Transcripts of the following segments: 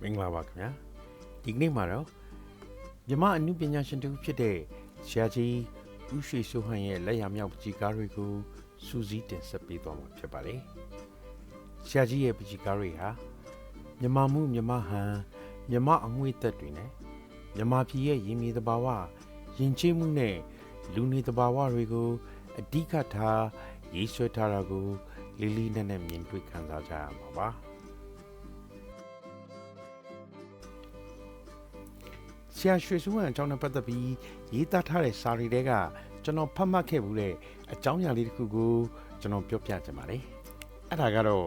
မင်္ဂလာပါခင်ဗျာဒီကနေ့မှာတော့မြမအနုပညာရှင်တူဖြစ်တဲ့ဆရာကြီးဦးရွှေစိုးဟန်ရဲ့လက်ရမြောက်ပကြီးကားတွေကိုစူးစီးတင်ဆက်ပေးသွားမှာဖြစ်ပါတယ်ဆရာကြီးရဲ့ပကြီးကားတွေဟာမြမမှုမြမဟန်မြမအငွေ့သက်တွေနဲ့မြမပြည်ရဲ့ရင်းမြေတဘာဝယဉ်ကျေးမှုနဲ့လူနေတဘာဝတွေကိုအဓိကထားရေးဆွဲထားတာကိုလေးလေးနက်နက်မြင်တွေ့ခံစားကြရမှာပါ ရာရွှေစုဝံအကြောင်းနဲ့ပတ်သက်ပြီးရေးသားထားတဲ့စာရီတွေကကျွန်တော်ဖတ်မှတ်ခဲ့မှုတဲ့အကြောင်းအရာလေးတစ်ခုကိုကျွန်တော်ပြောပြချင်ပါတယ်။အဲ့ဒါကတော့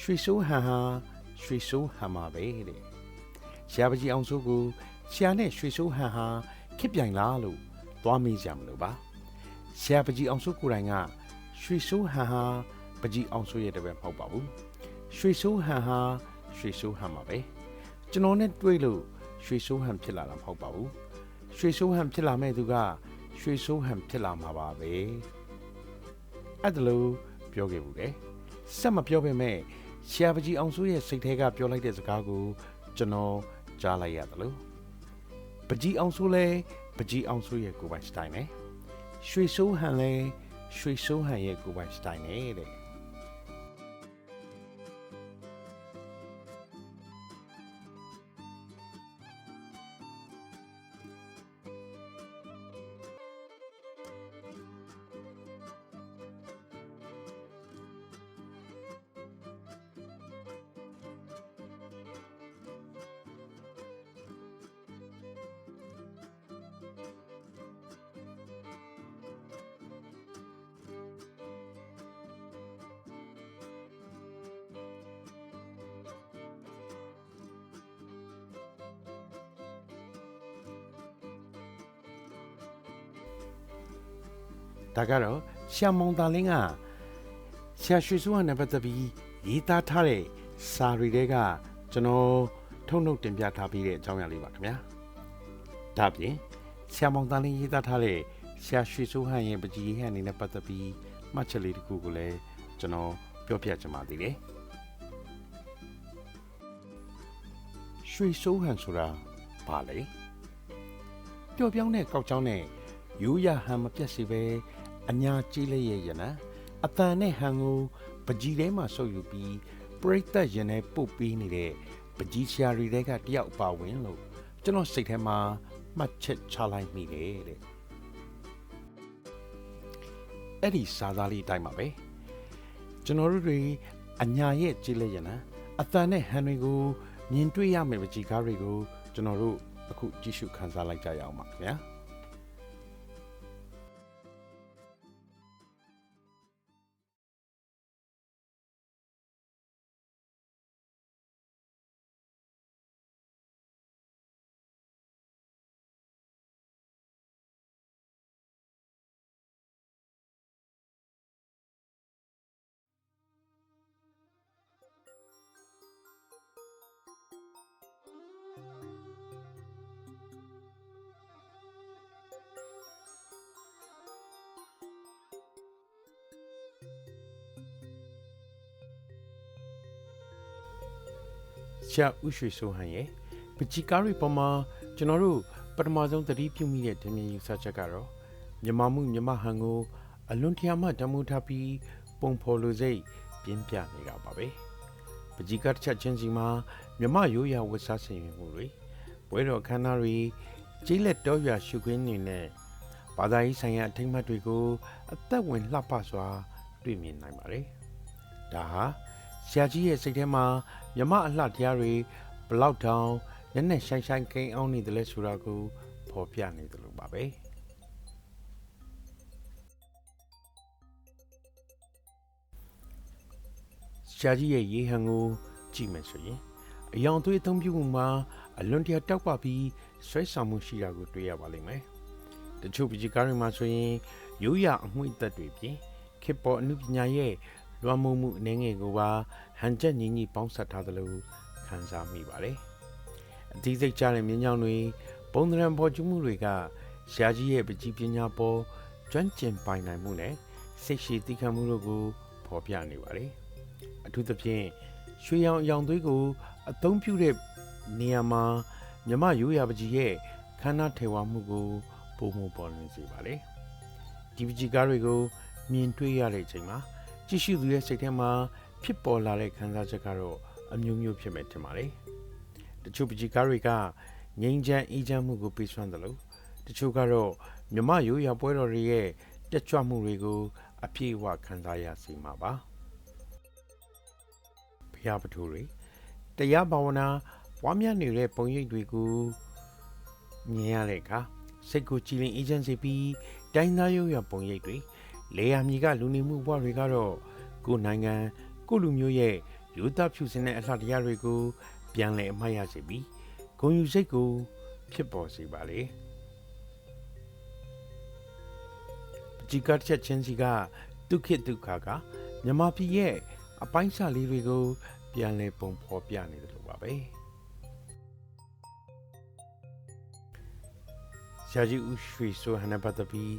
ရွှေစိုးဟန်ဟာရွှေစိုးဟန်ပါပဲတဲ့။ဆရာပကြီးအောင်စိုးကိုဆရာနဲ့ရွှေစိုးဟန်ဟာခစ်ပြိုင်လားလို့သွားမေးကြမလို့ပါ။ဆရာပကြီးအောင်စိုးကိုယ်တိုင်ကရွှေစိုးဟန်ဟာပကြီးအောင်စိုးရဲ့တပည့်မဟုတ်ပါဘူး။ရွှေစိုးဟန်ဟာရွှေစိုးဟန်ပါပဲ။ကျွန်တော်နဲ့တွေ့လို့ ရွှေဆိုးဟန်ဖြစ်လာတာမဟုတ်ပါဘူးရွှေဆိုးဟန်ဖြစ်လာမဲ့သူကရွှေဆိုးဟန်ဖြစ်လာမှာပါပဲအဲ့ဒါလို့ပြောခဲ့ဘူးလေဆက်မပြောပေမဲ့ဆရာပကြီးအောင်စိုးရဲ့စိတ်ထဲကပြောလိုက်တဲ့စကားကိုကျွန်တော်ကြားလိုက်ရတယ်လို့ပကြီးအောင်စိုးလဲပကြီးအောင်စိုးရဲ့ကိုယ်ပိုင်စတိုင်နဲ့ရွှေဆိုးဟန်လဲရွှေဆိုးဟန်ရဲ့ကိုယ်ပိုင်စတိုင်နဲ့တဲ့ ဒါကတော့ရှာမောင်တာလင်းကဆရာရွှေစိုးဟန်နဲ့ပတ်သက်ပြီးရေးသားထားတဲ့စာရီတွေကကျွန်တော်ထုတ်နှုတ်တင်ပြထားပြီးတဲ့အကြောင်းအရာလေးပါခင်ဗျာဒါ့ပြင်ဆရာမောင်တာလင်းရေးသားထားတဲ့ဆရာရွှေစိုးဟန်ရဲ့ပကြီးဟန်အနေနဲ့ပတ်သက်ပြီးမှတ်ချက်လေးတစ်ခုကိုလည်းကျွန်တော်ပြောပြချင်ပါသေးတယ်ရွှေစိုးဟန်ဆိုတာဘာလဲပျော်ပြောင်းတဲ့ကောက်ကြောင်းနဲ့ရိုးရဟန်မပြတ်စေပဲ အညာကြီးလေးရဲ့ရနံအတန်နဲ့ဟန်ကိုပကြီးထဲမှာဆုပ်ယူပြီးပရိသတ်ရင်ထဲပုတ်ပေးနေတဲ့ပကြီးရှာရီတွေကတယောက်အပါဝင်လို့ကျွန်တော်စိတ်ထဲမှာမှတ်ချက်ချလိုက်မိတယ်တဲ့အဲ့ဒီစာသားလေးအတိုင်းပါပဲကျွန်တော်တို့တွေအညာရဲ့ကြီးလေးရနံအတန်နဲ့ဟန်တွေကိုမြင်တွေ့ရမယ့်ပကြီးကားတွေကိုကျွန်တော်တို့အခုကြည့်ရှုခန်းစားလိုက်ကြရအောင်ပါခင်ဗျာ ရှာဥရွှေဆိုဟန်ရဲ့ပချီကားရီပေါ်မှာကျွန်တော်တို့ပထမဆုံးသတိပြုမိတဲ့တင်မြင်ယူဆချက်ကတော့မြမမှုမြမဟန်ကို အလွန်တရာမှတမှုထားပြီးပုံဖော်လိုစိတ်ပြင်းပြနေတာပါပဲပချီကားတစ်ချက်ချင်းစီမှာမြမရိုးရာဝတ်စားဆင်ရင်မှုတွေပွဲတော်ခမ်းနားတွေကြီးလက်တော်ရွာရှုခင်းနေနဲ့ဘာသာရေးဆိုင်ရာအထိမ်းအမှတ်တွေကို အသက်ဝင်လှပစွာ တွေ့မြင်နိုင်ပါတယ်ဒါဟာ ဆရာကြီးရဲ့စိတ်ထဲမှာမြမအလှတရားတွေဘလောက်တောင်နက်နက်ရှိုင်းရှိုင်းကိန်းအောင်နေတယ်လဲဆိုတာကိုဖော်ပြနေတယ်လို့ပါပဲဆရာကြီးရဲ့ရေဟန်ကိုကြည့်မယ်ဆိုရင်အယောင်သွေးအသုံးပြုမှုမှာအလွန်တရာတောက်ပပြီးဆွဲဆောင်မှုရှိတာကိုတွေ့ရပါလိမ့်မယ်တချို့ပကြီးကားတွေမှာဆိုရင်ရိုးရအငွေ့သက်တွေပြင်ခေတ်ပေါ်အမှုပညာရဲ့ လွှမ်းမိုးမှုအနေငယ်ကိုပါဟန်ချက်ညီညီပေါင်းစပ်ထားသလိုခံစားမိပါတယ်။အသေးစိတ်ကြတဲ့မြင်းကြောင်တွေပုံသဏ္ဍာန်ပေါ်ကျမှုတွေကရှားကြီးရဲ့ပကြီးပညာပေါ်ကျွမ်းကျင်ပိုင်နိုင်မှုနဲ့စိတ်ရှိသိခံမှုတို့ကိုဖော်ပြနေပါတယ်။အထူးသဖြင့်ရွှေရောင်အယောင်သွေးကိုအသုံးပြုတဲ့နေရာမှာမြမရိုးရာပကြီးရဲ့ခန္ဓာထေဝမှုကိုပုံမှုပေါ်လွင်စေပါလေဒီပကြီးကားတွေကိုမြင်တွေ့ရတဲ့အချိန်မှာ ကြည့်ရှုသူရဲ့စိတ်ထဲမှာဖြစ်ပေါ်လာတဲ့ခံစားချက်ကတော့အမျိုးမျိုးဖြစ်မဲ့ထင်ပါလေတချို့ပကြီးကားတွေကငြိမ်းချမ်းအေးချမ်းမှုကိုပေးစွမ်းတယ်လို့တချို့ကတော့မြမရိုးရာပွဲတော်တွေရဲ့တက်ကြွမှုတွေကို အပြည့်အဝခံစားရစေမှာပါဘုရားပထိုးတွေတရားဘာဝနာပွားများနေတဲ့ပုံရိပ်တွေကိုမြင်ရတဲ့အခါစိတ်ကိုကြည်လင်အေးချမ်းစေပြီးတိုင်းသားရိုးရာပုံရိပ်တွေ လေယာမြေကလူနေမှုဘဝတွေကတော့ကိုယ်နိုင်ငံကိုယ့်လူမျိုးရဲ့ယူသားဖြူစင်တဲ့အလှတရားတွေကို ပြန်လည်အမှတ်ရစေပြီးဂုဏ်ယူစိတ်ကို ဖြစ်ပေါ်စေပါလေပကြည်ကတ်ချက်ချင်းစီကဒုက္ခဒုက္ခကမြမပြည်ရဲ့အပိုင်းစားလေးတွေကို ပြန်လည်ပုံဖော်ပြနေတယ်လို့ပါပဲဆရာကြီးဦးရွှေဆိုဟန်နပတ်သက်ပြီး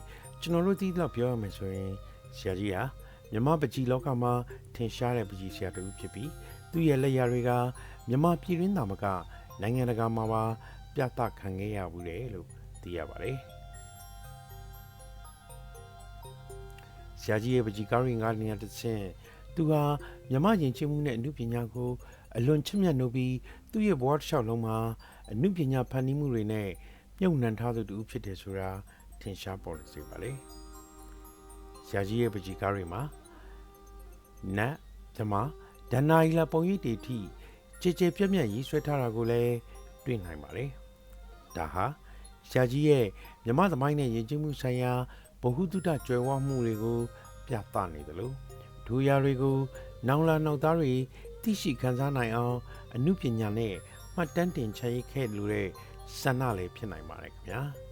ကျွန်တော်တို့ဒီတော့ပြောရမယ်ဆိုရင်ဆရာကြီးဟာမြမပကြီးလောကမှာထင်ရှားတဲ့ပကြီးဆရာတူဖြစ်ပြီးသူ့ရဲ့လက်ရာတွေကမြမပြည်ရင်းသားမကနိုင်ငံတကာမှာပါပြသခံခဲ့ရဘူးလေလို့သိရပါတယ်ဆရာကြီးရဲ့ပကြီးကားရင်ကားနေရာတစ်ချင်းသူဟာမြမယဉ်ကျေးမှုနဲ့အမှုပညာကိုအလွန်ချစ်မြတ်နိုးပြီးသူ့ရဲ့ဘဝတစ်လျှောက်လုံးမှာအမှုပညာဖန်တီးမှုတွေနဲ့မြုပ်နှံထားသူတူဖြစ်တယ်ဆိုတာ ထင်ရှားပေါ်စေပါလေဆရာကြီးရဲ့ပကြီးကားတွေမှာနတ်ဓမ္မဒဏ္ဍာရီလာပုံရိပ်တွေထိကြည်ကြည်ပြည့်ပြည့်ရေးဆွဲထားတာကိုလည်းတွေ့နိုင်ပါလေဒါဟာဆရာကြီးရဲ့မြမသမိုင်းနဲ့ယဉ်ကျေးမှုဆိုင်ရာဗဟုသုတကြွယ်ဝမှုတွေကိုပြသနေတယ်လို့ဒူရာတွေကိုနောင်လာနောက်သားတွေသိရှိခံစားနိုင်အောင်အမှုပညာနဲ့မှတ်တမ်းတင်ချရေးခဲ့လို့တဲ့ဆန္ဒလည်းဖြစ်နိုင်ပါတယ်ခင်ဗျာ။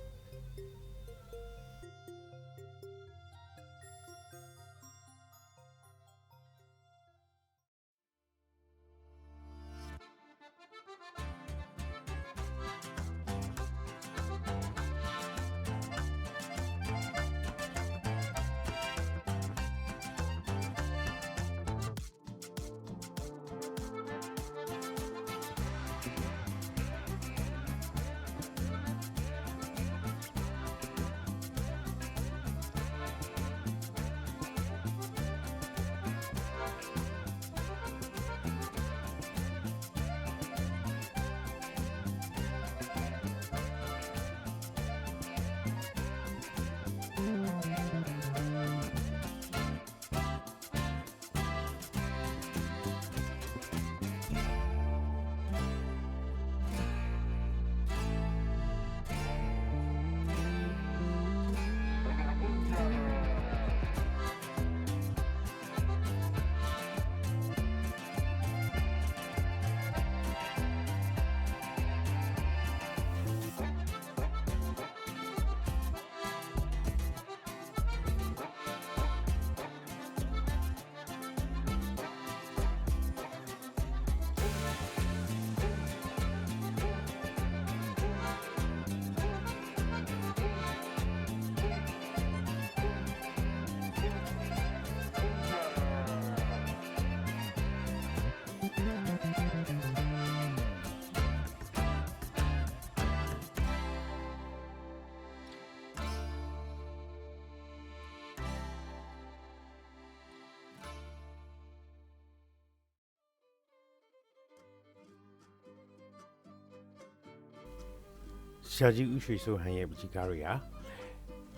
ရာကြီးဦးရွှေစိုးဟန်ရဲ့ပကြီးကားတွေဟာ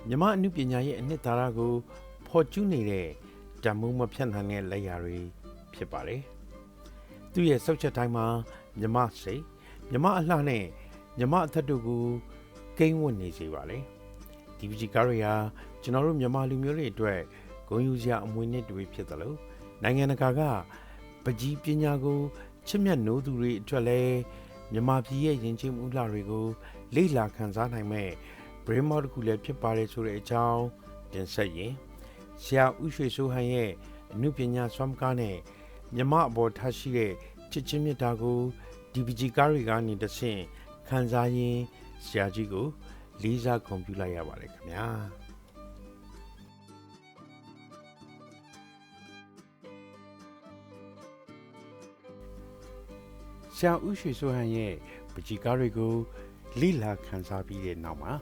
မြမအမှုပညာရဲ့အနှစ်သာရကိုဖော်ကျူးနေတဲ့ဓမ္မမဖြတ်နိုင်တဲ့လက်ရာတွေဖြစ်ပါတယ်။သူ့ရဲ့စောက်ချက်တိုင်းမှာမြမစိတ်မြမအလှနဲ့မြမအသက်တို့ကိုကိန်းဝတ်နေစေပါလေ။ဒီပကြီးကားတွေဟာကျွန်တော်တို့မြမလူမျိုးတွေအတွက်ဂုဏ်ယူစရာအမွေနှစ်တွေဖြစ်တယ်လို့နိုင်ငံတကာကပကြီးပညာကိုချစ်မြတ်နိုးသူတွေအတွက်လည်း မြမပြည်ရဲ့ယဉ်ကျေးမှုလှတွေကိုလေ့လာခန်းစားနိုင်မဲ့ brain mode တစ်ခုလည်းဖြစ်ပါတယ်ဆိုတဲ့အကြောင်းတင်ဆက်ရင်ဆရာဦးရွှေစိုးဟန်ရဲ့အမှုပညာစွမ်းကားနဲ့မြမအပေါ်ထားရှိတဲ့ချစ်ချင်းမြတ်တာကို DPG ကားတွေကနေတဆင့်ခန်းစားရင်ဆရာကြီးကိုလေးစားခွန်ပြုလိုက်ရပါတယ်ခင်ဗျာ ဆရာဦးရွှေစိုးဟန်ရဲ့ပကြီကားတွေကိုလိလာခန်းစားပြီးတဲ့နောက်မှာ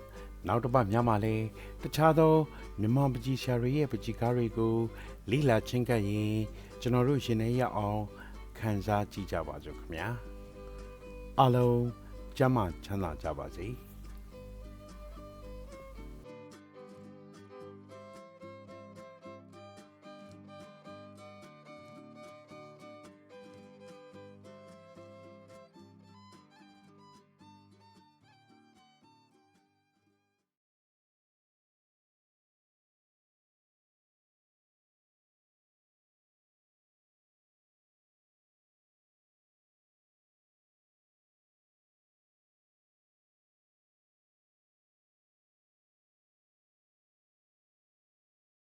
နောက်တစ်ပတ်များမှာလဲတခြားသောမြန်မာပကြီဆရာတွေရဲ့ပကြီကားတွေကိုလိလာချင်းကပ်ရင်ကျွန်တော်တို့ရှင်နေရအောင်ခန်းစားကြည့်ကြပါစို့ခင်ဗျာအားလုံးကျမ်းမာချမ်းသာကြပါစေ။